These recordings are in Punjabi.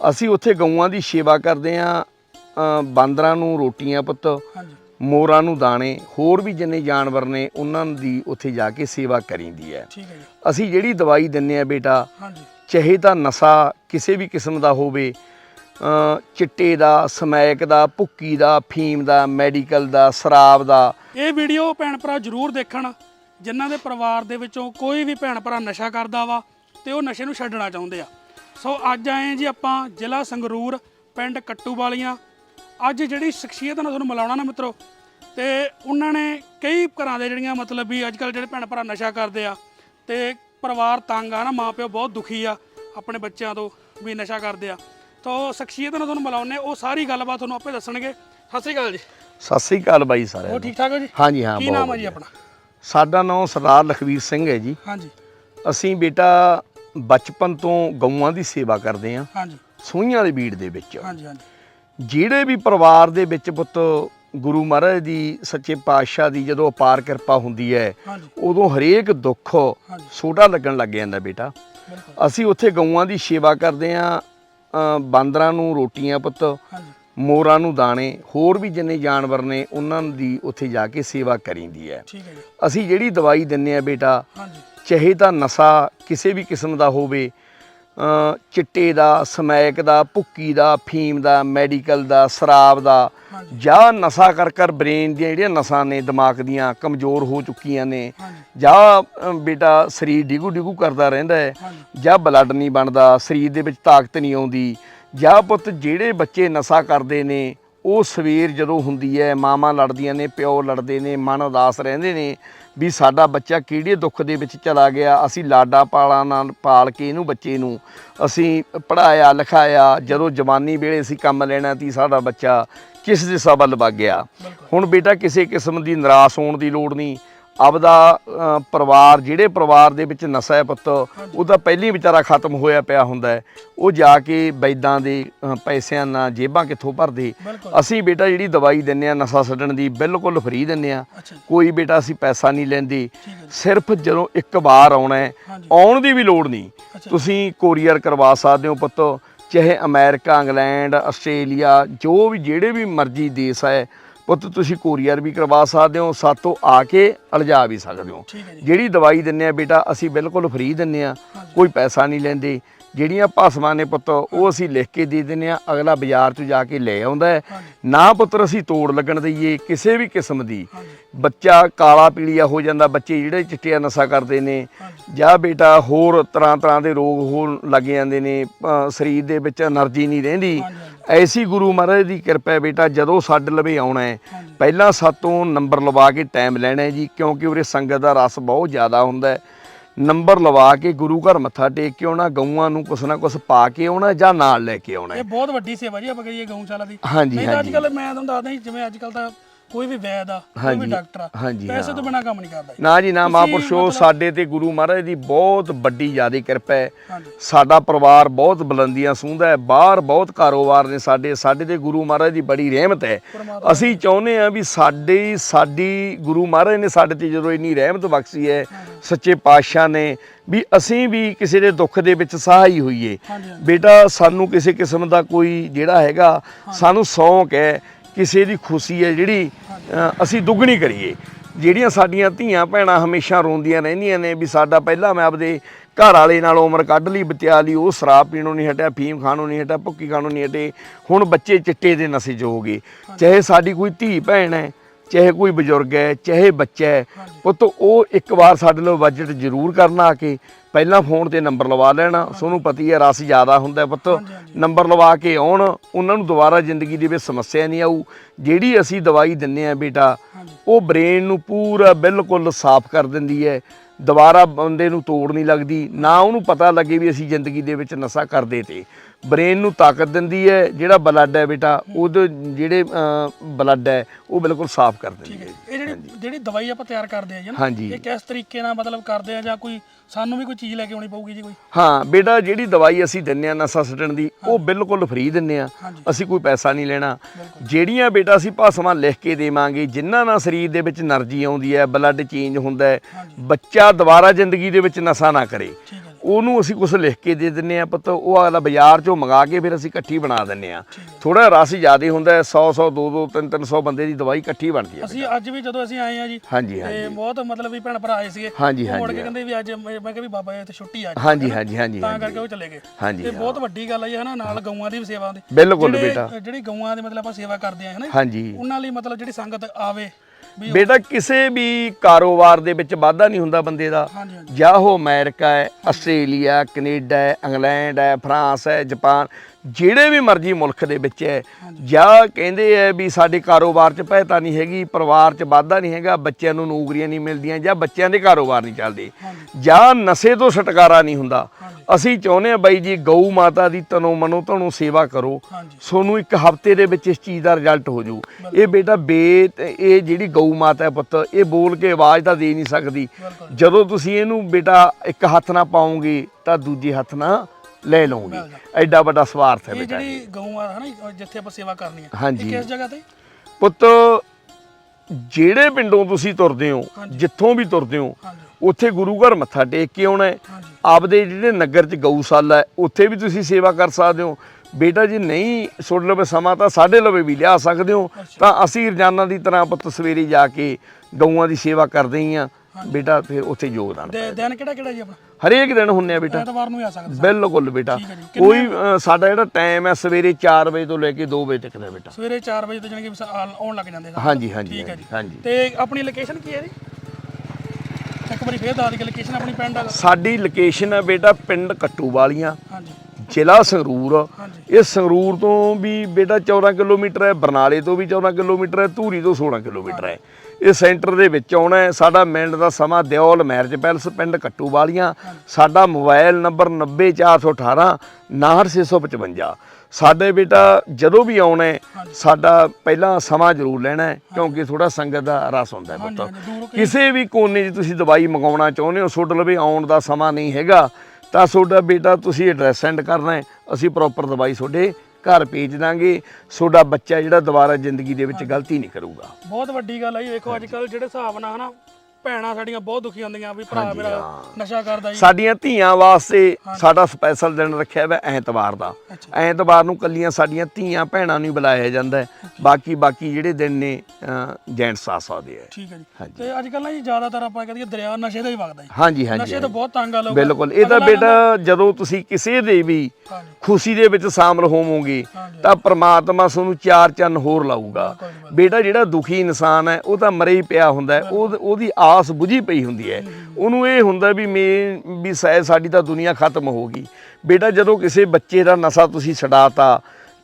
ਅਸੀਂ ਉੱਥੇ ਗਊਆਂ ਦੀ ਸੇਵਾ ਕਰਦੇ ਆਂ ਬਾਂਦਰਾਂ ਨੂੰ ਰੋਟੀਆਂ ਪੁੱਤ ਹਾਂਜੀ। ਮੋਰਾਂ ਨੂੰ ਦਾਣੇ ਹੋਰ ਵੀ ਜਿੰਨੇ ਜਾਨਵਰ ਨੇ ਉਹਨਾਂ ਦੀ ਉੱਥੇ ਜਾ ਕੇ ਸੇਵਾ ਕਰੀਦੀ ਹੈ। ਠੀਕ ਹੈ ਜੀ। ਅਸੀਂ ਜਿਹੜੀ ਦਵਾਈ ਦਿੰਨੇ ਆ ਬੇਟਾ ਹਾਂਜੀ। ਚਾਹੇ ਤਾਂ ਨਸ਼ਾ ਕਿਸੇ ਵੀ ਕਿਸਮ ਦਾ ਹੋਵੇ ਚਿੱਟੇ ਦਾ ਸਮੈਕ ਦਾ ਭੁੱਕੀ ਦਾ ਫੀਮ ਦਾ ਮੈਡੀਕਲ ਦਾ ਸ਼ਰਾਬ ਦਾ। ਇਹ ਵੀਡੀਓ ਭੈਣ ਭਰਾ ਜਰੂਰ ਦੇਖਣ ਜਿਨ੍ਹਾਂ ਦੇ ਪਰਿਵਾਰ ਦੇ ਵਿੱਚੋਂ ਕੋਈ ਵੀ ਭੈਣ ਭਰਾ ਨਸ਼ਾ ਕਰਦਾ ਵਾ ਤੇ ਉਹ ਨਸ਼ੇ ਨੂੰ ਛੱਡਣਾ ਚਾਹੁੰਦੇ ਆ। ਸੋ ਅੱਜ ਆਏ ਜੀ ਆਪਾਂ ਜ਼ਿਲ੍ਹਾ ਸੰਗਰੂਰ ਪਿੰਡ ਕੱਟੂ ਵਾਲੀਆਂ ਅੱਜ ਜਿਹੜੀ ਸ਼ਖਸੀਅਤ ਨਾਲ ਤੁਹਾਨੂੰ ਮਿਲਾਉਣਾ ਨਾ ਮਿੱਤਰੋ ਤੇ ਉਹਨਾਂ ਨੇ ਕਈ ਘਰਾਂ ਦੇ ਜਿਹੜੀਆਂ ਮਤਲਬ ਵੀ ਅੱਜ ਕੱਲ ਜਿਹੜੇ ਭੈਣ ਭਰਾ ਨਸ਼ਾ ਕਰਦੇ ਆ ਤੇ ਪਰਿਵਾਰ ਤੰਗ ਆ ਨਾ ਮਾਪਿਓ ਬਹੁਤ ਦੁਖੀ ਆ ਆਪਣੇ ਬੱਚਿਆਂ ਤੋਂ ਵੀ ਨਸ਼ਾ ਕਰਦੇ ਆ। ਤਾਂ ਸ਼ਖਸੀਅਤ ਨਾਲ ਤੁਹਾਨੂੰ ਮਿਲਾਉਣੇ ਉਹ ਸਾਰੀ ਗੱਲਬਾਤ ਤੁਹਾਨੂੰ ਆਪੇ ਦੱਸਣਗੇ। ਸਤਿ ਸ਼੍ਰੀ ਅਕਾਲ ਜੀ। ਸਤਿ ਸ੍ਰੀ ਅਕਾਲ ਬਾਈ ਸਾਰਿਆਂ ਉਹ ਠੀਕ ਠਾਕ ਹੋ ਜੀ? ਹਾਂਜੀ ਹਾਂ ਕੀ ਨਾਮ ਹੈ ਜੀ। ਆਪਣਾ? ਸਾਡਾ ਨਾਮ ਸਰਦਾਰ ਲਖਵੀਰ ਸਿੰਘ ਹੈ ਜੀ। ਹਾਂਜੀ। ਅਸੀਂ ਬੇਟਾ ਬਚਪਨ ਤੋਂ ਗਊਆਂ ਦੀ ਸੇਵਾ ਕਰਦੇ ਆਂ। ਹਾਂਜੀ। ਸੂਈਆਂ ਵਾਲੀ ਬੀੜ ਦੇ ਵਿੱਚ। ਹਾਂਜੀ ਹਾਂਜੀ। ਜਿਹੜੇ ਵੀ ਪਰਿਵਾਰ ਦੇ ਵਿੱਚ ਪੁੱਤ ਗੁਰੂ ਮਹਾਰਾਜ ਦੀ ਸੱਚੇ ਪਾਤਸ਼ਾਹ ਦੀ ਜਦੋਂ ਅਪਾਰ ਕਿਰਪਾ ਹੁੰਦੀ ਹੈ ਹਾਂਜੀ। ਉਦੋਂ ਹਰੇਕ ਦੁੱਖ ਛੋਟਾ ਲੱਗਣ ਲੱਗ ਜਾਂਦਾ ਬੇਟਾ। ਬਿਲਕੁਲ। ਅਸੀਂ ਉੱਥੇ ਗਊਆਂ ਦੀ ਸੇਵਾ ਕਰਦੇ ਆਂ ਬਾਂਦਰਾਂ ਨੂੰ ਰੋਟੀਆਂ ਪੁੱਤ ਹਾਂਜੀ। ਮੋਰਾਂ ਨੂੰ ਦਾਣੇ ਹੋਰ ਵੀ ਜਿੰਨੇ ਜਾਨਵਰ ਨੇ ਉਹਨਾਂ ਦੀ ਉੱਥੇ ਜਾ ਕੇ ਸੇਵਾ ਕਰੀਦੀ ਹੈ। ਠੀਕ ਹੈ ਜੀ। ਅਸੀਂ ਜਿਹੜੀ ਦਵਾਈ ਦਿੰਨੇ ਆ ਬੇਟਾ ਹਾਂਜੀ। ਚਾਹੇ ਤਾਂ ਨਸ਼ਾ ਕਿਸੇ ਵੀ ਕਿਸਮ ਦਾ ਹੋਵੇ ਚਿੱਟੇ ਦਾ ਸਮੈਕ ਦਾ ਭੁੱਕੀ ਦਾ ਫੀਮ ਦਾ ਮੈਡੀਕਲ ਦਾ ਸ਼ਰਾਬ ਦਾ ਜਾਂ ਨਸ਼ਾ ਕਰ ਕਰ ਬ੍ਰੇਨ ਦੀਆਂ ਜਿਹੜੀਆਂ ਨਸਾਂ ਨੇ ਦਿਮਾਗ ਦੀਆਂ ਕਮਜ਼ੋਰ ਹੋ ਚੁੱਕੀਆਂ ਨੇ ਜਾਂ ਬੇਟਾ ਸਰੀਰ ਡਿਗੂ ਡਿਗੂ ਕਰਦਾ ਰਹਿੰਦਾ ਹੈ ਜਾਂ ਬਲੱਡ ਨਹੀਂ ਬਣਦਾ ਸਰੀਰ ਦੇ ਵਿੱਚ ਤਾਕਤ ਨਹੀਂ ਆਉਂਦੀ ਜਾਂ ਪੁੱਤ ਜਿਹੜੇ ਬੱਚੇ ਨਸ਼ਾ ਕਰਦੇ ਨੇ ਉਹ ਸਵੇਰ ਜਦੋਂ ਹੁੰਦੀ ਹੈ ਮਾਵਾਂ ਲੜਦੀਆਂ ਨੇ ਪਿਓ ਲੜਦੇ ਨੇ ਮਨ ਉਦਾਸ ਰਹਿੰਦੇ ਨੇ ਵੀ ਸਾਡਾ ਬੱਚਾ ਕਿਹੜੇ ਦੁੱਖ ਦੇ ਵਿੱਚ ਚਲਾ ਗਿਆ ਅਸੀਂ ਲਾਡਾ ਪਾਲਾ ਨਾਲ ਪਾਲ ਕੇ ਇਹਨੂੰ ਬੱਚੇ ਨੂੰ ਅਸੀਂ ਪੜਾਇਆ ਲਿਖਾਇਆ ਜਦੋਂ ਜਵਾਨੀ ਵੇਲੇ ਅਸੀਂ ਕੰਮ ਲੈਣਾ ਤੀ ਸਾਡਾ ਬੱਚਾ ਕਿਸ ਦਿਸ਼ਾ ਵੱਲ ਵਗ ਗਿਆ। ਹੁਣ ਬੇਟਾ ਕਿਸੇ ਕਿਸਮ ਦੀ ਨਿਰਾਸ਼ ਹੋਣ ਦੀ ਲੋੜ ਨਹੀਂ ਆਪਦਾ ਅ, ਪਰਿਵਾਰ ਜਿਹੜੇ ਪਰਿਵਾਰ ਦੇ ਵਿੱਚ ਨਸ਼ਾ ਹੈ ਪੁੱਤ ਉਹਦਾ ਪਹਿਲੀ ਵਿਚਾਰਾ ਖਤਮ ਹੋਇਆ ਪਿਆ ਹੁੰਦਾ ਹੈ। ਉਹ ਜਾ ਕੇ ਬੈਦਾਂ ਦੇ ਅ, ਪੈਸਿਆਂ ਨਾਲ ਜੇਬਾਂ ਕਿੱਥੋਂ ਭਰਦੇ? ਬਿਲਕੁਲ। ਅਸੀਂ ਬੇਟਾ ਜਿਹੜੀ ਦਵਾਈ ਦਿੰਨੇ ਆ ਨਸ਼ਾ ਛੱਡਣ ਦੀ ਬਿਲਕੁਲ ਫ੍ਰੀ ਦਿੰਨੇ ਆ ਅੱਛਾ ਜੀ। ਕੋਈ ਬੇਟਾ ਅਸੀਂ ਪੈਸਾ ਨਹੀਂ ਲੈਂਦੇ। ਠੀਕ ਹੈ ਜੀ। ਸਿਰਫ ਜਦੋਂ ਇੱਕ ਵਾਰ ਆਉਣਾ ਹੈ ਹਾਂਜੀ। ਆਉਣ ਦੀ ਵੀ ਲੋੜ ਨਹੀਂ। ਅੱਛਾ ਤੁਸੀਂ ਕੋਰੀਅਰ ਕਰਵਾ ਸਕਦੇ ਹੋ ਪੁੱਤ ਚਾਹੇ ਅਮਰੀਕਾ ਇੰਗਲੈਂਡ ਆਸਟ੍ਰੇਲੀਆ ਜੋ ਵੀ ਜਿਹੜੇ ਵੀ ਮਰਜ਼ੀ ਦੇਸ਼ ਹੈ ਪੁੱਤ ਤੁਸੀਂ ਕੋਰੀਅਰ ਵੀ ਕਰਵਾ ਸਕਦੇ ਹੋ ਸਾਤੋਂ ਆ ਕੇ ਅਲਜਾ ਵੀ ਸਕਦੇ ਹੋ। ਠੀਕ ਹੈ ਜੀ। ਜਿਹੜੀ ਦਵਾਈ ਦਿੰਨੇ ਆ ਬੇਟਾ ਅਸੀਂ ਬਿਲਕੁਲ ਫ੍ਰੀ ਦਿੰਨੇ ਆ ਕੋਈ ਪੈਸਾ ਨਹੀਂ ਲੈਂਦੇ। ਜਿਹੜੀਆਂ ਭਾਸਮਾਂ ਨੇ ਪੁੱਤ ਉਹ ਅਸੀਂ ਲਿਖ ਕੇ ਦੇ ਦਿੰਨੇ ਆ ਅਗਲਾ ਬਾਜ਼ਾਰ 'ਚ ਜਾ ਕੇ ਲੈ ਆਉਂਦਾ ਨਾ ਪੁੱਤਰ ਅਸੀਂ ਤੋੜ ਲੱਗਣ ਦਈਏ ਕਿਸੇ ਵੀ ਕਿਸਮ ਦੀ। ਬੱਚਾ ਕਾਲਾ ਪੀਲੀਆ ਹੋ ਜਾਂਦਾ ਬੱਚੇ ਜਿਹੜੇ ਚਿੱਟਿਆ ਨਸ਼ਾ ਕਰਦੇ ਨੇ ਜਾਂ ਬੇਟਾ ਹੋਰ ਤਰ੍ਹਾਂ ਤਰ੍ਹਾਂ ਦੇ ਰੋਗ ਹੋਣ ਲੱਗ ਜਾਂਦੇ ਨੇ ਸਰੀਰ ਦੇ ਵਿੱਚ એનર્ਜੀ ਨਹੀਂ ਰਹਿੰਦੀ। ਐਸੀ ਗੁਰੂ ਮਹਾਰਾਜ ਦੀ ਕਿਰਪਾ ਬੇਟਾ ਜਦੋਂ ਸਾਡੇ ਲਵੇ ਆਉਣਾ ਹੈ ਪਹਿਲਾਂ ਸਾਤੋਂ ਨੰਬਰ ਲਵਾ ਕੇ ਟਾਈਮ ਲੈਣਾ ਜੀ ਕਿਉਂਕਿ ਉਰੇ ਸੰਗਤ ਦਾ ਰਸ ਬਹੁਤ ਜ਼ਿਆਦਾ ਹੁੰਦਾ ਹੈ। ਨੰਬਰ ਲਵਾ ਕੇ ਗੁਰੂ ਘਰ ਮੱਥਾ ਟੇਕ ਕੇ ਆਉਣਾ ਗਊਆਂ ਨੂੰ ਕੁਛ ਨਾ ਕੁਛ ਪਾ ਕੇ ਆਉਣਾ ਜਾਂ ਨਾਲ ਲੈ ਕੇ ਆਉਣਾ ਇਹ। ਬਹੁਤ ਵੱਡੀ ਸੇਵਾ ਜੀ ਆਪਾਂ ਕਰੀਏ ਗਊਸ਼ਾਲਾ ਦੀ ਹਾਂਜੀ ਨਹੀਂ ਤਾਂ ਅੱਜ ਹਾਂਜੀ ਕੱਲ ਮੈਂ ਤੁਹਾਨੂੰ ਦੱਸਦਾ ਜੀ ਜਿਵੇਂ ਅੱਜ ਕੱਲ ਤਾਂ ਕੋਈ ਵੀ ਵੈਦ ਆ ਕੋਈ ਵੀ ਹਾਂਜੀ, ਡਾਕਟਰ ਆ ਹਾਂਜੀ, ਪੈਸੇ। ਤੋਂ ਬਿਨਾ ਕੰਮ ਨਹੀਂ ਕਰਦਾ ਜੀ। ਨਾ ਜੀ ਨਾ ਤੁਸੀਂ ਮਹਾਂਪੁਰਸ਼ੋ ਮਤਲਬ- ਸਾਡੇ ਤੇ ਗੁਰੂ ਮਹਾਰਾਜ ਦੀ ਬਹੁਤ ਵੱਡੀ ਜ਼ਿਆਦੀ ਕਿਰਪਾ ਹੈ। ਹਾਂਜੀ। ਸਾਡਾ ਪਰਿਵਾਰ ਬਹੁਤ ਬੁਲੰਦੀਆਂ ਸੂੰਹਦਾ ਹੈ ਬਾਹਰ ਬਹੁਤ ਕਾਰੋਬਾਰ ਨੇ ਸਾਡੇ ਸਾਡੇ ਤੇ ਗੁਰੂ ਮਹਾਰਾਜ ਦੀ ਬੜੀ ਰਹਿਮਤ ਹੈ। ਪਰਮਾਤਮਾ ਅਸੀਂ ਚਾਹੁੰਦੇ ਹਾਂ ਵੀ ਸਾਡੀ ਸਾਡੀ ਗੁਰੂ ਮਹਾਰਾਜ ਨੇ ਸਾਡੇ ਤੇ ਜਦੋਂ ਇੰਨੀ ਰਹਿਮਤ ਬਖਸ਼ੀ ਹੈ ਸੱਚੇ ਪਾਤਸ਼ਾਹ ਨੇ ਵੀ ਅਸੀਂ ਵੀ ਕਿਸੇ ਦੇ ਦੁੱਖ ਦੇ ਵਿੱਚ ਸਹਾਈ ਹੋਈਏ। ਹਾਂਜੀ ਹਾਂਜੀ। ਬੇਟਾ ਸਾਨੂੰ ਕਿਸੇ ਕਿਸਮ ਦਾ ਕੋਈ ਜਿਹੜਾ ਹੈਗਾ ਸਾਨੂੰ ਸ਼ੌਂਕ ਹੈ ਕਿਸੇ ਦੀ ਖੁਸ਼ੀ ਹੈ ਜਿਹੜੀ ਅਸੀਂ ਦੁੱਗਣੀ ਕਰੀਏ। ਜਿਹੜੀਆਂ ਸਾਡੀਆਂ ਧੀਆਂ ਭੈਣਾਂ ਹਮੇਸ਼ਾ ਰੋਂਦੀਆਂ ਰਹਿੰਦੀਆਂ ਨੇ ਵੀ ਸਾਡਾ ਪਹਿਲਾਂ ਮੈਂ ਆਪਦੇ ਘਰ ਵਾਲੇ ਨਾਲ ਉਮਰ ਕੱਢ ਲਈ ਬਤਿਆ ਲਈ ਉਹ ਸ਼ਰਾਬ ਪੀਣੋਂ ਨਹੀਂ ਹਟਿਆ ਫੀਮ ਖਾਣੋਂ ਨਹੀਂ ਹਟਿਆ ਭੁੱਕੀ ਖਾਣੋਂ ਨਹੀਂ ਹਟੇ ਹੁਣ ਬੱਚੇ ਚਿੱਟੇ ਦੇ ਨਸ਼ੇ 'ਚ ਹੋ ਗਏ। ਚਾਹੇ ਸਾਡੀ ਕੋਈ ਧੀ ਭੈਣ ਹੈ ਚਾਹੇ ਕੋਈ ਬਜ਼ੁਰਗ ਹੈ ਚਾਹੇ ਬੱਚਾ ਹੈ। ਪੁੱਤ ਉਹ ਇੱਕ ਵਾਰ ਸਾਡੇ ਲਈ ਬਜਟ ਜ਼ਰੂਰ ਕਰਨਾ ਆ ਕੇ ਪਹਿਲਾਂ ਫੋਨ ਤੇ ਨੰਬਰ ਲਵਾ ਲੈਣਾ ਤੁਹਾਨੂੰ ਪਤੀ ਹੈ ਰਸ ਜ਼ਿਆਦਾ ਹੁੰਦਾ ਪੁੱਤ। ਨੰਬਰ ਲਵਾ ਕੇ ਆਉਣ ਉਹਨਾਂ ਨੂੰ ਦੁਬਾਰਾ ਜ਼ਿੰਦਗੀ ਦੇ ਵਿੱਚ ਸਮੱਸਿਆ ਨਹੀਂ ਆਊ। ਜਿਹੜੀ ਅਸੀਂ ਦਵਾਈ ਦਿੰਨੇ ਆ ਬੇਟਾ ਉਹ ਬ੍ਰੇਨ ਨੂੰ ਪੂਰਾ ਬਿਲਕੁਲ ਸਾਫ਼ ਕਰ ਦਿੰਦੀ ਹੈ। ਦੁਬਾਰਾ ਬੰਦੇ ਨੂੰ ਤੋੜ ਨਹੀਂ ਲੱਗਦੀ ਨਾ ਉਹਨੂੰ ਪਤਾ ਲੱਗੇ ਵੀ ਅਸੀਂ ਜ਼ਿੰਦਗੀ ਦੇ ਵਿੱਚ ਨਸ਼ਾ ਕਰਦੇ ਤੇ। ਬ੍ਰੇਨ ਨੂੰ ਤਾਕਤ ਦਿੰਦੀ ਹੈ ਜਿਹੜਾ ਬਲੱਡ ਹੈ ਬੇਟਾ ਉਹਦੇ ਜਿਹੜੇ ਬਲੱਡ ਹੈ ਉਹ ਬਿਲਕੁਲ ਸਾਫ਼ ਕਰ ਦਿੰਦੀ ਹੈ ਇਹ ਜਿਹੜੀ ਜਿਹੜੀ ਦਵਾਈ ਆਪਾਂ ਤਿਆਰ ਕਰਦੇ ਆ ਜੀ ਇਹ ਕਿਸ ਤਰੀਕੇ ਨਾਲ ਮਤਲਬ ਕਰਦੇ ਆ ਜਾਂ ਕੋਈ ਸਾਨੂੰ ਵੀ ਕੋਈ ਚੀਜ਼ ਲੈ ਕੇ ਆਉਣੀ ਪਊਗੀ ਜੀ ਕੋਈ? ਹਾਂ ਬੇਟਾ ਜਿਹੜੀ ਦਵਾਈ ਅਸੀਂ ਦਿੰਨੇ ਆ ਨਸਾ ਸਟਣ ਦੀ ਉਹ ਬਿਲਕੁਲ ਫ੍ਰੀ ਦਿੰਨੇ ਆ ਅਸੀਂ ਕੋਈ ਪੈਸਾ ਨਹੀਂ ਲੈਣਾ। ਜਿਹੜੀਆਂ ਬੇਟਾ ਅਸੀਂ ਭਾਸਵਾਂ ਲਿਖ ਕੇ ਦੇਵਾਂਗੇ ਜਿਨ੍ਹਾਂ ਨਾਲ ਸਰੀਰ ਦੇ ਵਿੱਚ એનર્ਜੀ ਆਉਂਦੀ ਹੈ ਬਲੱਡ ਚੇਂਜ ਹੁੰਦਾ ਹੈ ਬੱਚਾ ਦੁਬਾਰਾ ਜ਼ਿੰਦਗੀ ਦੇ ਵਿੱਚ ਨਸ਼ਾ ਨਾ ਕਰੇ। ਉਹਨੂੰ ਅਸੀਂ ਕੁਝ ਲਿਖ ਕੇ ਦੇ ਦਿੰਨੇ ਆ ਪੁੱਤ ਉਹ ਅਗਲਾ ਬਾਜ਼ਾਰ ਚੋਂ ਮੰਗਾ ਕੇ ਫਿਰ ਅਸੀਂ ਇਕੱਠੀ ਬਣਾ ਦਿੰਨੇ ਆ ਥੋੜਾ ਰਸ ਜ਼ਿਆਦੇ ਹੁੰਦਾ 100 100 2 2 3 300 ਬੰਦੇ ਦੀ ਦਵਾਈ ਇਕੱਠੀ ਬਣਦੀ ਆ ਅਸੀਂ ਅੱਜ ਵੀ ਜਦੋਂ ਅਸੀਂ ਆਏ ਆ ਜੀ ਹਾਂਜੀ ਤੇ ਬਹੁਤ ਮਤਲਬ ਵੀ ਭੈਣ ਭਰਾ ਆਏ ਸੀਗੇ। ਹਾਂਜੀ, ਉਹ ਮੁੜ ਹਾਂਜੀ, ਕੇ ਕਹਿੰਦੇ ਵੀ ਅੱਜ ਮੈਂ ਕਿਹਾ ਵੀ ਬਾਬਾ ਜੀ ਤੇ ਛੁੱਟੀ ਆ ਹਾਂਜੀ ਹਾਂਜੀ ਹਾਂਜੀ ਤਾਂ ਕਰਕੇ ਉਹ ਚਲੇ ਗਏ। ਹਾਂਜੀ, ਤੇ ਬਹੁਤ ਵੱਡੀ ਗੱਲ ਆ ਜੀ ਹਨਾ ਨਾਲ ਗਊਆਂ ਦੀ ਵੀ ਸੇਵਾ ਹੁੰਦੀ। ਬਿਲਕੁਲ ਬੇਟਾ। ਜਿਹੜੀ ਗਊਆਂ ਦੀ ਮਤਲਬ ਆਪਾਂ ਸੇਵਾ ਕਰਦੇ ਆ ਹਨਾ ਹਾਂਜੀ। ਉਹਨਾਂ ਲਈ ਮਤਲਬ ਜਿਹੜੀ ਸੰਗਤ ਆਵੇ ਬੇਟਾ ਕਿਸੇ ਵੀ ਕਾਰੋਬਾਰ ਦੇ ਵਿੱਚ ਵਾਧਾ ਨਹੀਂ ਹੁੰਦਾ ਬੰਦੇ ਦਾ। ਜਾਂ ਉਹ ਅਮਰੀਕਾ ਹੈ ਆਸਟ੍ਰੇਲੀਆ ਕੈਨੇਡਾ ਹੈ ਇੰਗਲੈਂਡ ਹੈ ਫਰਾਂਸ ਹੈ ਜਾਪਾਨ। ਜਿਹੜੇ ਵੀ ਮਰਜ਼ੀ ਮੁਲਕ ਦੇ ਵਿੱਚ ਹੈ ਜਾਂ ਕਹਿੰਦੇ ਆ ਵੀ ਸਾਡੇ ਕਾਰੋਬਾਰ 'ਚ ਭੈਤਾ ਨਹੀਂ ਹੈਗੀ ਪਰਿਵਾਰ 'ਚ ਵਾਧਾ ਨਹੀਂ ਹੈਗਾ ਬੱਚਿਆਂ ਨੂੰ ਨੌਕਰੀਆਂ ਨਹੀਂ ਮਿਲਦੀਆਂ ਜਾਂ ਬੱਚਿਆਂ ਦੇ ਕਾਰੋਬਾਰ ਨਹੀਂ ਚੱਲਦੇ ਜਾਂ ਨਸ਼ੇ ਤੋਂ ਛੁਟਕਾਰਾ ਨਹੀਂ ਹੁੰਦਾ। ਅਸੀਂ ਚਾਹੁੰਦੇ ਆ ਬਾਈ ਜੀ ਗਊ ਮਾਤਾ ਦੀ ਤਨੋ ਮਨੋ ਤੁਹਾਨੂੰ ਸੇਵਾ ਕਰੋ। ਸੋਨੂੰ ਇੱਕ ਹਫ਼ਤੇ ਦੇ ਵਿੱਚ ਇਸ ਚੀਜ਼ ਦਾ ਰਿਜ਼ਲਟ ਹੋ ਜੂ ਇਹ ਬੇਟਾ ਬੇ ਇਹ ਜਿਹੜੀ ਗਊ ਮਾਤਾ ਹੈ ਪੁੱਤ ਇਹ ਬੋਲ ਕੇ ਆਵਾਜ਼ ਤਾਂ ਦੇ ਨਹੀਂ ਸਕਦੀ। ਜਦੋਂ ਤੁਸੀਂ ਇਹਨੂੰ ਬੇਟਾ ਇੱਕ ਹੱਥ ਨਾਲ ਪਾਓਗੇ ਤਾਂ ਦੂਜੇ ਹੱਥ ਨਾਲ ਲੈ ਲਓਗੇ ਐਡਾ ਵੱਡਾ ਸਵਾਰਥ ਹੈ ਇਹ ਬੇਟਾ ਜਿਹੜੀ ਗਊਆਂ ਹਨਾ ਜੀ, ਜਿੱਥੇ ਆਪਾਂ ਸੇਵਾ ਕਰਨੀ ਆ। ਹਾਂਜੀ। ਇਹ ਕਿਸ ਜਗ੍ਹਾ ਤੇ? ਪੁੱਤ ਜਿਹੜੇ ਪਿੰਡੋਂ ਤੁਸੀਂ ਤੁਰਦੇ ਹੋ ਜਿੱਥੋਂ ਵੀ ਤੁਰਦੇ ਹੋ ਹਾਂਜੀ। ਉੱਥੇ ਗੁਰੂ ਘਰ ਮੱਥਾ ਟੇਕ ਕੇ ਆਉਣਾ ਹੈ। ਹਾਂਜੀ। ਆਪਦੇ ਜਿਹੜੇ ਨਗਰ ਚ ਗਊਸ਼ਾਲਾ ਹੈ ਉੱਥੇ ਵੀ ਤੁਸੀਂ ਸੇਵਾ ਕਰ ਸਕਦੇ ਹੋ। ਬੇਟਾ ਜੀ ਨਹੀਂ ਸੁਣ ਲਵੇ ਸਮਾਂ ਤਾਂ ਸਾਡੇ ਲਵੇ ਵੀ ਲਿਆ ਸਕਦੇ ਹੋ। ਤਾਂ ਅਸੀਂ ਰੋਜ਼ਾਨਾ ਦੀ ਤਰ੍ਹਾਂ ਪੁੱਤ ਸਵੇਰੇ ਜਾ ਕੇ ਗਊਆਂ ਦੀ ਸੇਵਾ ਕਰਦੇ ਹੀ ਆ ਬੇਟਾ ਫਿਰ ਉੱਥੇ ਯੋਗਦਾਨ ਦੇ ਦਿਨ ਕਿਹੜਾ ਕਿਹੜਾ ਜੀ ਆਪਣਾ? ਹਰੇਕ ਦਿਨ ਹੁੰਨੇ ਆ ਬੇਟਾ। ਐਤਵਾਰ ਨੂੰ ਆ ਸਕਦੇ। ਸਾਰੇ। ਬਿਲਕੁਲ ਬੇਟਾ। ਠੀਕ ਹੈ ਜੀ। ਕੋਈ ਅ, ਸਾਡਾ ਜਿਹੜਾ ਟਾਈਮ ਹੈ ਸਵੇਰੇ 4 ਵਜੇ ਤੋਂ ਲੈ ਕੇ 2 ਵਜੇ ਤੱਕ ਦਾ ਬੇਟਾ। ਸਵੇਰੇ 4 ਵਜੇ ਤੋਂ ਜਾਣੀ ਕਿ ਵਿਸਾ- ਆ- ਆਉਣ ਲੱਗ ਜਾਂਦੇ ਸਾਰੇ। ਹਾਂਜੀ ਹਾਂਜੀ ਠੀਕ ਹੈ ਜੀ। ਹਾਂਜੀ। ਤੇ ਆਪਣੀ ਲੋਕੇਸ਼ਨ ਕੀ ਹੈ ਜੀ? ਇੱਕ ਵਾਰੀ ਫੇਰ ਦੱਸ ਦਿਓ ਲੋਕੇਸ਼ਨ ਆਪਣੀ ਪਿੰਡ ਦਾ ਸਾਡੀ ਲੋਕੇਸ਼ਨ ਹੈ ਬੇਟਾ ਪਿੰਡ ਕੱਟੂ ਵਾਲੀਆਂ ਹਾਂਜੀ। ਜ਼ਿਲ੍ਹਾ ਸੰਗਰੂਰ। ਹਾਂਜੀ। ਇਹ ਸੰਗਰੂਰ ਤੋਂ ਵੀ ਬੇਟਾ 14 ਕਿਲੋਮੀਟਰ ਹੈ ਬਰਨਾਲੇ ਤੋਂ ਵੀ 14 ਕਿਲੋਮੀਟਰ ਹੈ ਧੂਰੀ ਤੋਂ 16 ਕਿਲੋਮੀਟਰ ਹੈ। ਇਹ ਸੈਂਟਰ ਦੇ ਵਿੱਚ ਆਉਣਾ ਹੈ। ਸਾਡਾ ਮਿੰਟ ਦਾ ਸਮਾਂ ਦਿਓਲ ਮੈਰਿਜ ਪੈਲਸ ਪਿੰਡ ਕੱਟੂ ਵਾਲੀਆਂ ਸਾਡਾ ਮੋਬਾਈਲ ਨੰਬਰ 90418 69655 ਸਾਡੇ ਬੇਟਾ ਜਦੋਂ ਵੀ ਆਉਣਾ ਸਾਡਾ ਪਹਿਲਾਂ ਸਮਾਂ ਜ਼ਰੂਰ ਲੈਣਾ ਕਿਉਂਕਿ ਥੋੜਾ ਸੰਗਤ ਦਾ ਰਸ ਹੁੰਦਾ ਹੈ ਪੁੱਤ। ਕਿਸੇ ਵੀ ਕੋਨੇ 'ਚ ਤੁਸੀਂ ਦਵਾਈ ਮੰਗਾਉਣਾ ਚਾਹੁੰਦੇ ਹੋ ਸੁੱਡ ਲਵੇ ਆਉਣ ਦਾ ਸਮਾਂ ਨਹੀਂ ਹੈਗਾ ਤਾਂ ਤੁਹਾਡਾ ਬੇਟਾ ਤੁਸੀਂ ਐਡਰੈਸ ਸੈਂਡ ਕਰਨਾ ਹੈ। ਅਸੀਂ ਪ੍ਰੋਪਰ ਦਵਾਈ ਤੁਹਾਡੇ ਘਰ ਭੇਜ ਦਾਂਗੇ ਤੁਹਾਡਾ ਬੱਚਾ ਜਿਹੜਾ ਦੁਬਾਰਾ ਜ਼ਿੰਦਗੀ ਦੇ ਵਿੱਚ ਗਲਤੀ ਨਹੀਂ ਕਰੂਗਾ। ਬਹੁਤ ਵੱਡੀ ਗੱਲ ਹੈ ਜੀ ਵੇਖੋ ਅੱਜ ਕੱਲ ਜਿਹੜੇ ਹਿਸਾਬ ਨਾਲ ਹਨਾ ਭੈਣਾਂ ਸਾਡੀਆਂ ਬਹੁਤ ਦੁਖੀ ਹੁੰਦੀਆਂ ਵੀ ਭਰਾ ਮੇਰਾ ਨਸ਼ਾ ਕਰਦਾ ਜੀ। ਸਾਡੀਆਂ ਧੀਆਂ ਵਾਸਤੇ ਸਾਡਾ ਸਪੈਸ਼ਲ ਦਿਨ ਰੱਖਿਆ ਹੋਇਆ ਐਤਵਾਰ ਦਾ। ਐਤਵਾਰ ਨੂੰ ਕੱਲੀਆਂ ਸਾਡੀਆਂ ਧੀਆਂ ਭੈਣਾਂ ਨੂੰ ਬੁਲਾਇਆ ਜਾਂਦਾ ਬਾਕੀ ਬਾਕੀ ਜਿਹੜੇ ਦਿਨ ਨੇ ਜੈਂਟਸ ਆ ਸਕਦੇ ਆ ਠੀਕ ਹੈ ਜੀ। ਤੇ ਅੱਜ ਕੱਲ ਨਾ ਜੀ ਜ਼ਿਆਦਾਤਰ ਆਪਾਂ ਕਹਦੇ ਦਰਿਆ ਨਸ਼ੇ ਦਾ ਹੀ ਵਗਦਾ ਜੀ। ਹਾਂਜੀ ਹਾਂਜੀ ਨਸ਼ੇ ਤਾਂ ਬਹੁਤ ਤੰਗ ਆ ਲੋਕ। ਬਿਲਕੁਲ। ਇਹ ਤਾਂ ਬੇਟਾ ਜਦੋਂ ਤੁਸੀਂ ਕਿਸੇ ਦੇ ਵੀ ਖੁਸ਼ੀ ਦੇ ਵਿੱਚ ਸ਼ਾਮਲ ਹੋਵੋਗੇ। ਤਾਂ ਪ੍ਰਮਾਤਮਾ ਤੁਹਾਨੂੰ ਚਾਰ ਚੰਨ ਹੋਰ ਲਾਊਗਾ। ਬੇਟਾ ਜਿਹੜਾ ਦੁਖੀ ਇਨਸਾਨ ਹੈ ਉਹ ਤਾਂ ਮਰੇ ਹੀ ਪਿਆ ਹੁੰਦਾ ਉਹਦੀ ਆਸ ਬੁਝੀ ਪਈ ਹੁੰਦੀ ਹੈ। ਉਹਨੂੰ ਇਹ ਹੁੰਦਾ ਵੀ ਮੈਂ ਵੀ ਸ਼ਾਇਦ ਸਾਡੀ ਤਾਂ ਦੁਨੀਆ ਖਤਮ ਹੋ ਗਈ। ਬੇਟਾ ਜਦੋਂ ਕਿਸੇ ਬੱਚੇ ਦਾ ਨਸ਼ਾ ਤੁਸੀਂ ਛਡਾਤਾ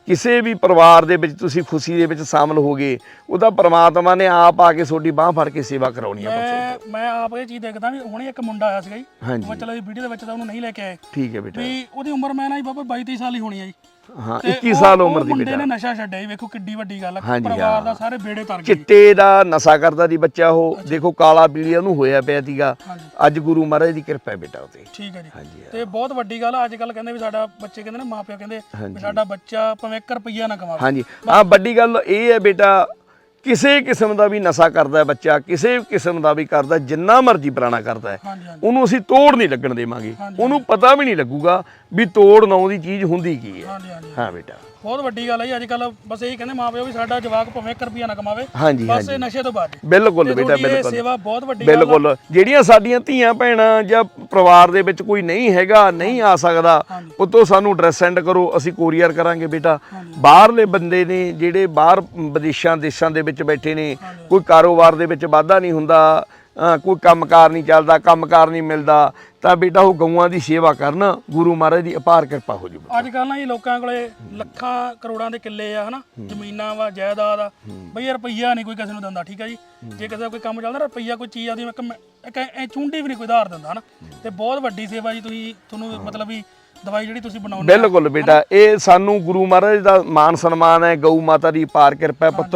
ਕਿਸੇ ਵੀ ਪਰਿਵਾਰ ਦੇ ਵਿੱਚ ਤੁਸੀਂ ਖੁਸ਼ੀ ਦੇ ਵਿੱਚ ਸ਼ਾਮਲ ਹੋਗੇ ਉਹਦਾ ਪ੍ਰਮਾਤਮਾ ਨੇ ਆਪ ਆ ਕੇ ਤੁਹਾਡੀ ਬਾਹ ਫੜ ਕੇ ਸੇਵਾ ਕਰਾਉਣੀ ਹੈ ਮੈਂ ਮੈਂ ਆਪ ਇਹ ਚੀਜ਼ ਦੇਖਦਾ ਵੀ ਹੁਣੇ ਇੱਕ ਮੁੰਡਾ ਆਇਆ ਸੀਗਾ ਜੀ। ਹਾਂਜੀ। ਮੈਂ ਚਲੋ ਵੀਡੀਓ ਦੇ ਵਿੱਚ ਤਾਂ ਉਹਨੂੰ ਨਹੀਂ ਲੈ ਕੇ ਆਏ। ਠੀਕ ਹੈ ਬੇਟਾ। ਵੀ ਉਹਦੀ ਉਮਰ ਮੈਂ ਨਾ ਜੀ ਬਾਬਾ 22 23 ਸਾਲ ਹੀ ਹੋਣੀ ਹੈ ਜੀ। ਹਾਂ ਤੇ 21 ਉਹ- ਸਾਲ ਉਹ ਉਮਰ ਦੀ ਮੁੰਡੇ ਬੇਟਾ। ਨੇ ਨਸ਼ਾ ਛੱਡਿਆ ਜੀ ਵੇਖੋ ਕਿੱਡੀ ਵੱਡੀ ਗੱਲ ਹੈ ਹਾਂਜੀ, ਪਰਿਵਾਰ ਹਾਂ। ਦਾ ਸਾਰੇ ਬੇੜੇ ਤਰ ਗਏ। ਜੀ। ਚਿੱਟੇ ਦਾ ਨਸ਼ਾ ਕਰਦਾ ਦੀ ਬੱਚਾ ਉਹ ਦੇਖੋ ਕਾਲਾ ਪੀਲੀਆ ਨੂੰ ਹੋਇਆ ਪਿਆ ਸੀਗਾ। ਹਾਂਜੀ। ਅੱਜ ਗੁਰੂ ਮਹਾਰਾਜ ਦੀ ਕਿਰਪਾ ਹੈ ਬੇਟਾ ਉਤੇ ਠੀਕ ਹੈ ਜੀ। ਹਾਂਜੀ ਤੇ ਬਹੁਤ ਵੱਡੀ ਗੱਲ ਆ ਅੱਜ ਕੱਲ ਕਹਿੰਦੇ ਵੀ ਸਾਡਾ ਬੱਚੇ ਕਹਿੰਦੇ ਨੇ ਮਾਪਿਓ ਕਹਿੰਦੇ ਵੀ ਸਾਡਾ ਬੱਚਾ ਭਾਵੇਂ 1 ਰੁਪਈਆ ਨਾ ਕਮਾਵੇ। ਹਾਂਜੀ। ਹਾਂ ਵੱਡੀ ਗੱਲ ਇਹ ਹੈ ਬੇਟਾ ਕਿਸੇ ਕਿਸਮ ਦਾ ਵੀ ਨਸ਼ਾ ਕਰਦਾ ਹੈ ਬੱਚਾ ਕਿਸੇ ਕਿਸਮ ਦਾ ਵੀ ਕਰਦਾ ਜਿੰਨਾ ਮਰਜ਼ੀ ਪੁਰਾਣਾ ਕਰਦਾ ਹੈ। ਹਾਂਜੀ ਹਾਂਜੀ। ਉਹਨੂੰ ਅਸੀਂ ਤੋੜ ਨਹੀਂ ਲੱਗਣ ਦੇਵਾਂਗੇ। ਉਹਨੂੰ ਪਤਾ ਵੀ ਨਹੀਂ ਲੱਗੂਗਾ ਵੀ ਤੋੜ ਨਾਉ ਦੀ ਚੀਜ਼ ਹੁੰਦੀ ਕੀ ਹੈ। ਹਾਂਜੀ ਹਾਂਜੀ। ਹਾਂ ਬੇਟਾ। ਬਹੁਤ ਵੱਡੀ ਗੱਲ ਹੈ ਜੀ। ਅੱਜ ਕੱਲ ਬਸ ਇਹੀ ਕਹਿੰਦੇ ਮਾਪਿਓ ਵੀ ਸਾਡਾ ਜਵਾਕ ਭਾਵੇਂ 1 ਰੁਪਈਆ ਨਾ ਕਮਾਵੇ ਹਾਂਜੀ ਬਸ ਇਹ ਨਸ਼ੇ ਤੋਂ ਜਾਏ। ਬਿਲਕੁਲ ਬੇਟਾ ਬਿਲਕੁਲ। ਸੇਵਾ ਬਹੁਤ ਵੱਡੀ ਗੱਲ। ਬਿਲਕੁਲ। ਜਿਹੜੀਆਂ ਸਾਡੀਆਂ ਧੀਆਂ ਭੈਣਾਂ ਜਾਂ ਪਰਿਵਾਰ ਦੇ ਵਿੱਚ ਕੋਈ ਨਹੀਂ ਹੈਗਾ ਨਹੀਂ ਆ ਸਕਦਾ। ਉਤੋਂ ਸਾਨੂੰ ਐਡਰੈਸ ਸੈਂਡ ਕਰੋ ਅਸੀਂ ਕੋਰੀਅਰ ਕਰਾਂਗੇ ਬੇਟਾ। ਬਾਹਰਲੇ ਬੰਦੇ ਨੇ ਜਿਹੜੇ ਬਾਹਰ ਵਿਦੇਸ਼ਾਂ ਦੇਸ਼ਾਂ ਦੇ ਵਿੱਚ ਬੈਠੇ ਨੇ ਕੋਈ ਕਾਰੋਬਾਰ ਦੇ ਵਿੱਚ ਵਾਧਾ ਨਹੀਂ ਹੁੰਦਾ ਕੋਈ ਕੰਮਕਾਰ ਨਹੀਂ ਚੱਲਦਾ ਕੰਮਕਾਰ ਨਹੀਂ ਮਿਲਦਾ। ਤਾਂ ਬੇਟਾ ਉਹ ਗਊਆਂ ਦੀ ਸੇਵਾ ਕਰਨ ਗੁਰੂ ਮਹਾਰਾਜ ਦੀ ਅਪਾਰ ਕਿਰਪਾ ਹੋ ਜੂ ਅੱਜ ਕੱਲ ਨਾ ਜੀ ਲੋਕਾਂ ਕੋਲੇ ਲੱਖਾਂ ਕਰੋੜਾਂ ਦੇ ਕਿੱਲੇ ਆ ਹਨਾ? ਜ਼ਮੀਨਾਂ ਵਾ ਜਾਇਦਾਦ ਆ। ਬਈ ਰੁਪਈਆ ਨਹੀਂ ਕੋਈ ਕਿਸੇ ਨੂੰ ਦਿੰਦਾ ਠੀਕ ਆ ਜੀ? ਜੇ ਕਿਸੇ ਦਾ ਕੋਈ ਕੰਮ ਚੱਲਦਾ ਰੁਪਈਆ ਕੋਈ ਚੀਜ਼ ਆਦੀ ਇੱਕ ਚੁੰਡੀ ਵੀ ਨਹੀਂ ਕੋਈ ਧਾਰ ਦਿੰਦਾ ਹਨਾ? ਤੇ ਬਹੁਤ ਵੱਡੀ ਸੇਵਾ ਜੀ ਤੁਸੀਂ ਤੁਹਾਨੂੰ ਮਤਲਬ ਵੀ ਦਵਾਈ ਜਿਹੜੀ ਤੁਸੀਂ ਬਣਾਉਂਦੇ ਆ ਬਿਲਕੁਲ ਬੇਟਾ ਇਹ ਸਾਨੂੰ ਗੁਰੂ ਮਹਾਰਾਜ ਦਾ ਮਾਨ ਸਨਮਾਨ ਹੈ ਗਊ ਮਾਤਾ ਦੀ ਪਾਰ ਕਿਰਪਾ ਹੈ ਪੁੱਤ।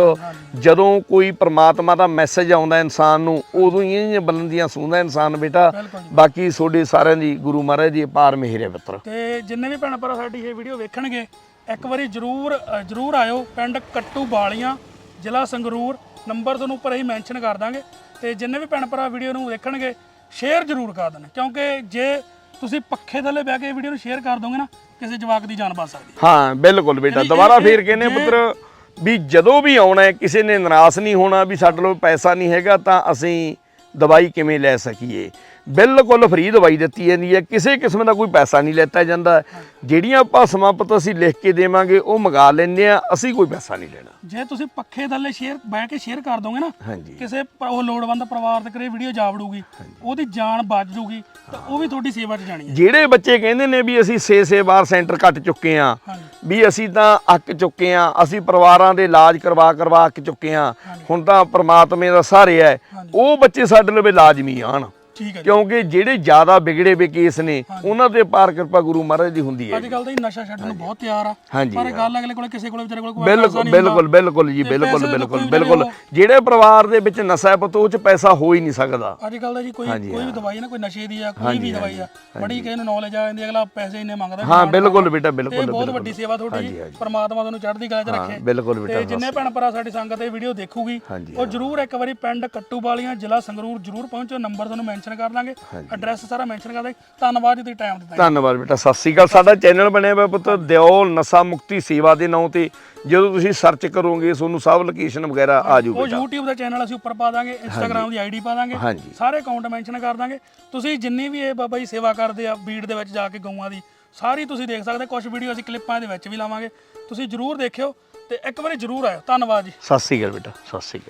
ਜਦੋਂ ਕੋਈ ਪ੍ਰਮਾਤਮਾ ਦਾ ਮੈਸੇਜ ਆਉਂਦਾ ਇਨਸਾਨ ਨੂੰ ਉਦੋਂ ਹੀ ਇਹ ਬੁਲੰਦੀਆਂ ਸੁਣਦਾ ਇਨਸਾਨ ਬੇਟਾ। ਬਾਕੀ ਤੁਹਾਡੇ ਸਾਰਿਆਂ ਦੀ ਗੁਰੂ ਮਹਾਰਾਜ ਦੀ ਪਾਰ ਮਿਹਰ ਹੈ ਪੁੱਤਰ। ਤੇ ਜਿੰਨੇ ਵੀ ਭੈਣ ਭਰਾ ਸਾਡੀ ਇਹ ਵੀਡੀਓ ਵੇਖਣਗੇ ਇੱਕ ਵਾਰੀ ਜਰੂਰ ਜਰੂਰ ਆਇਓ ਪਿੰਡ ਕੱਟੂ ਬਾਲੀਆਂ ਜ਼ਿਲ੍ਹਾ ਸੰਗਰੂਰ। ਨੰਬਰ ਤੁਹਾਨੂੰ ਉੱਪਰ ਹੀ ਮੈਂਸ਼ਨ ਕਰ ਦਾਂਗੇ। ਤੇ ਜਿੰਨੇ ਵੀ ਭੈਣ ਭਰਾ ਵੀਡੀਓ ਨੂੰ ਵੇਖਣਗੇ ਸ਼ੇਅਰ ਜਰੂਰ ਕਰ ਦੇਣ। ਕਿਉਂਕਿ ਜੇ ਤੁਸੀਂ ਪੱਖੇ ਥੱਲੇ ਬਹਿ ਕੇ ਵੀਡੀਓ ਨੂੰ ਸ਼ੇਅਰ ਕਰ ਦੋਗੇ ਨਾ ਕਿਸੇ ਜਵਾਕ ਦੀ ਜਾਨ ਬਚ ਸਕਦੀ ਹੈ। ਹਾਂ ਬਿਲਕੁਲ ਬੇਟਾ ਯਾਨੀ ਦੁਬਾਰਾ ਇਹ- ਫੇਰ ਕਹਿੰਦੇ ਜੇ- ਪੁੱਤਰ ਵੀ ਜਦੋਂ ਵੀ ਆਉਣਾ ਹੈ ਕਿਸੇ ਨੇ ਨਿਰਾਸ਼ ਨਹੀਂ ਹੋਣਾ ਵੀ ਸਾਡੇ ਕੋਲ ਪੈਸਾ ਨਹੀਂ ਹੈਗਾ ਤਾਂ ਅਸੀਂ ਦਵਾਈ ਕਿਵੇਂ ਲੈ ਸਕੀਏ? ਬਿਲਕੁਲ ਫ੍ਰੀ ਦਵਾਈ ਦਿੱਤੀ ਜਾਂਦੀ ਹੈ। ਕਿਸੇ ਕਿਸਮ ਦਾ ਕੋਈ ਪੈਸਾ ਨਹੀਂ ਲੈਤਾ ਜਾਂਦਾ। ਜਿਹੜੀਆਂ ਆਪਾਂ ਸਮਾਪਤ ਅਸੀਂ ਲਿਖ ਕੇ ਦੇਵਾਂਗੇ ਉਹ ਮੰਗਾ ਲੈਂਦੇ ਆ ਅਸੀਂ ਕੋਈ ਪੈਸਾ ਨਹੀਂ ਲੈਣਾ। ਜੇ ਤੁਸੀਂ ਪੱਖੇ ਥੱਲੇ ਸ਼ੇਅਰ ਬਹਿ ਕੇ ਸ਼ੇਅਰ ਕਰ ਦੋਗੇ ਨਾ ਹਾਂਜੀ। ਕਿਸੇ ਪ- ਉਹ ਲੋੜਵੰਦ ਪਰਿਵਾਰ ਤੱਕ ਇਹ ਵੀਡੀਓ ਜਾ ਵੜੂਗੀ ਉਹਦੀ ਜਾਨ ਬਚ ਜੂਗੀ ਤਾਂ ਉਹ ਵੀ ਤੁਹਾਡੀ ਸੇਵਾ 'ਚ ਜਾਣੀ ਹੈ। ਜਿਹੜੇ ਬੱਚੇ ਕਹਿੰਦੇ ਨੇ ਵੀ ਅਸੀਂ 6-6 ਵਾਰ ਸੈਂਟਰ ਕੱਟ ਚੁੱਕੇ ਆ ਵੀ ਅਸੀਂ ਤਾਂ ਅੱਕ ਚੁੱਕੇ ਆ ਅਸੀਂ ਪਰਿਵਾਰਾਂ ਦੇ ਇਲਾਜ ਕਰਵਾ ਕਰਵਾ ਅੱਕ ਚੁੱਕੇ ਆ ਹੁਣ ਤਾਂ ਪ੍ਰਮਾਤਮੇ ਦਾ ਸਹਾਰੇ ਹੈ। ਉਹ ਬੱਚੇ ਸਾਡੇ ਲਵੇ ਲਾਜ਼ਮੀ ਆਣ। ਠੀਕ ਹੈ ਜੀ। ਕਿਉਂਕਿ ਜਿਹੜੇ ਜ਼ਿਆਦਾ ਵਿਗੜੇ ਵੇ ਕੇਸ ਨੇ ਉਹਨਾਂ ਤੇ ਪਾਰ ਕਿਰਪਾ ਗੁਰੂ ਮਹਾਰਾਜ ਦੀ ਹੁੰਦੀ ਹੈ ਅੱਜ ਕੱਲ ਤਾਂ ਇਹ ਨਸ਼ਾ ਛੱਡਣ ਨੂੰ ਬਹੁਤ ਤਿਆਰ ਆ। ਹਾਂਜੀ, ਪਰ ਗੱਲ ਅਗਲੇ ਕੋਲੇ ਕਿਸੇ ਕੋਲੇ ਵਿਚਾਰੇ ਕੋਲ ਕੋਈ ਬਿਲਕੁਲ ਪੈਸਾ ਨਹੀਂ ਬਿਲਕੁਲ ਬਿਲਕੁਲ ਜੀ ਬਿਲਕੁਲ ਬਿਲਕੁਲ ਲੋਕੀ ਬਿਲਕੁਲ। ਜਿਹੜੇ ਪਰਿਵਾਰ ਦੇ ਵਿੱਚ ਨਸ਼ਾ ਹੈ ਪੁੱਤ ਉਹ ਚ ਪੈਸਾ ਹੋ ਹੀ ਨਹੀਂ ਸਕਦਾ। ਅੱਜ ਕੱਲ ਦਾ ਜੀ ਕੋਈ ਕੋਈ ਵੀ ਦਵਾਈ ਨਾ ਕੋਈ ਨਸ਼ੇ ਦੀ ਆ ਕੋਈ ਵੀ ਦਵਾਈ ਆ ਬੜੀ ਕਿਸੇ ਨੂੰ ਨੌਲੇਜ ਆ ਜਾਂਦੀ ਅਗਲਾ ਪੈਸੇ ਇੰਨੇ ਮੰਗਦਾ ਹਾਂ ਬਿਲਕੁਲ ਬੇਟਾ ਬਿਲਕੁਲ ਬਹੁਤ ਵੱਡੀ ਸੇਵਾ ਤੁਹਾਡੀ ਪਰਮਾਤਮਾ ਤੁਹਾਨੂੰ ਚੜ੍ਹਦੀ ਕਲਾ 'ਚ ਰੱਖੇ। ਬਿਲਕੁਲ ਬੇਟਾ ਤੇ ਜਿੰਨੇ ਭੈਣ ਭਰਾ ਸਾਡੀ ਸੰਗਤ ਇਹ ਵੀਡੀਓ ਦੇਖੂਗੀ ਉਹ ਜਰੂਰ ਇੱਕ ਵਾਰੀ ਪਿੰਡ ਕੱਟੂ ਵਾਲੀਆਂ ਜ਼ਿਲ੍ਹਾ ਸੰਗਰੂਰ ਜਰੂਰ ਪਹੁੰਚੋ ਨੰਬਰ ਤੁਹਾਨੂੰ ਮੈਂਸ਼ਨ ਕਰ ਦਾਂਗੇ ਐਡਰੈਸ ਸਾਰਾ ਮੈਂਸ਼ਨ ਕਰ ਦਾਂਗੇ ਧੰਨਵਾਦ ਜੀ ਤੁਸੀਂ ਟਾਈਮ ਦਿੱਤਾ ਧੰਨਵਾਦ ਬੇਟਾ ਸਤਿ ਸ੍ਰੀ ਅਕਾਲ। ਸਾਡਾ ਚੈਨਲ ਬਣਿਆ ਹੋਇਆ ਪੁੱਤ ਦਿਓ ਨਸ਼ਾ ਮੁਕਤੀ ਸੇਵਾ ਦੇ ਨਾਂ ਤੇ। ਜਦੋਂ ਤੁਸੀਂ ਸਰਚ ਕਰੋਗੇ ਤੁਹਾਨੂੰ ਸਭ ਲੋਕੇਸ਼ਨ ਵਗੈਰਾ ਆ ਜਾਊ ਉਹ YouTube ਦਾ ਚੈਨਲ ਅਸੀਂ ਉੱਪਰ ਪਾ ਦਾਂਗੇ Instagram ਦੀ ਆਈਡੀ ਪਾ ਦਾਂਗੇ। ਸਾਰੇ ਅਕਾਊਂਟ ਮੈਂਸ਼ਨ ਕਰ ਦਾਂਗੇ। ਤੁਸੀਂ ਜਿੰਨੀ ਵੀ ਇਹ ਬਾਬਾ ਜੀ ਸੇਵਾ ਕਰਦੇ ਆ ਬੀੜ ਦੇ ਵਿੱਚ ਜਾ ਕੇ ਗਊਆਂ ਦੀ ਸਾਰੀ ਤੁਸੀਂ ਦੇਖ ਸਕਦੇ ਕੁਝ ਵੀਡੀਓ ਅਸੀਂ ਕਲਿੱਪਾਂ ਦੇ ਵਿੱਚ ਵੀ ਲਾਵਾਂਗੇ। ਤੁਸੀਂ ਜਰੂਰ ਦੇਖਿਓ ਤੇ ਇੱਕ ਵਾਰੀ ਜਰੂਰ ਆਇਓ। ਧੰਨਵਾਦ ਜੀ। ਸਤਿ ਸ੍ਰੀ ਅਕਾਲ ਬੇਟਾ ਸਤਿ ਸ੍ਰੀ ਅਕਾਲ।